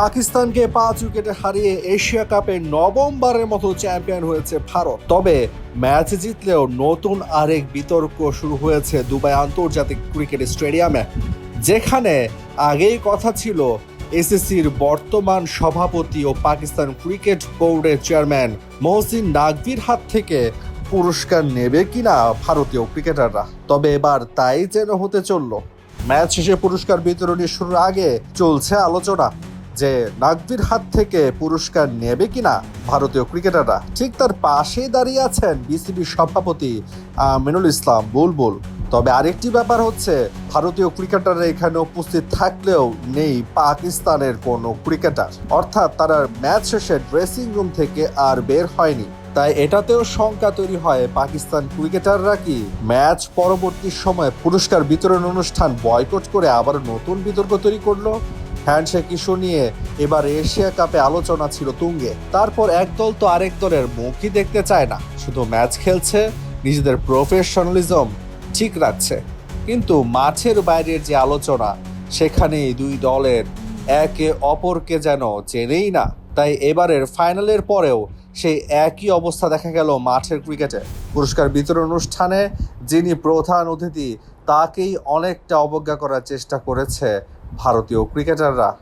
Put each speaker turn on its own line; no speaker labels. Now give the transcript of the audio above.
পাকিস্তানকে পাঁচ উইকেটে হারিয়ে এশিয়া কাপে নবমবারের মতো চ্যাম্পিয়ন হয়েছে ভারত। তবে ম্যাচ জিতলেও নতুন আরেক বিতর্ক শুরু হয়েছে দুবাই আন্তর্জাতিক ক্রিকেট স্টেডিয়ামে, যেখানে আগেই কথা ছিল এসএসসির বর্তমান সভাপতি ও পাকিস্তান ক্রিকেট বোর্ডের চেয়ারম্যান মহসিন নাকভির হাত থেকে পুরস্কার নেবে কিনা ভারতীয় ক্রিকেটাররা। তবে এবার তাই যেন হতে চলল। ম্যাচ শেষে পুরস্কার বিতরণী শুরুর আগে চলছে আলোচনা। যে নাকভির হাত থেকে পুরস্কার নেবে কিনা ভারতীয় ক্রিকেটাররা, ঠিক তার পাশেই দাঁড়িয়ে আছেন বিসিবি সভাপতি মিনুল ইসলাম বুলবুল। তবে আরেকটি ব্যাপার হচ্ছে, ভারতীয় ক্রিকেটাররা এখানে উপস্থিত থাকলেও নেই পাকিস্তানের কোনো ক্রিকেটার। অর্থাৎ তারা ম্যাচ শেষে ড্রেসিং রুম থেকে আর বের হয়নি। তাই এটাতেও শঙ্কা তৈরি হয় পাকিস্তান ক্রিকেটাররা কি ম্যাচ পরবর্তী সময়ে পুরস্কার বিতরণ অনুষ্ঠান বয়কট করে আবার নতুন বিতর্ক তৈরি করল? হ্যান্ডশেক ইস্যু নিয়ে এবার এশিয়া কাপে আলোচনা ছিল তুঙ্গে। তারপর এক দল তো আরেক দলের মুখই দেখতে চায় না। শুধু ম্যাচ খেলছে, নিজেদের প্রফেশনালিজম ঠিক রাখছে। কিন্তু মাঠের বাইরের যে আলোচনা, সেখানেই দুই দলের একে অপরকে যেন চেনেই না। তাই এবারের ফাইনালের পরেও সেই একই অবস্থা দেখা গেল মাঠের ক্রিকেটে। পুরস্কার বিতরণ অনুষ্ঠানে যিনি প্রধান অতিথি, তাকেই অনেকটা অবজ্ঞা করার চেষ্টা করেছে ভারতীয় ক্রিকেটাররা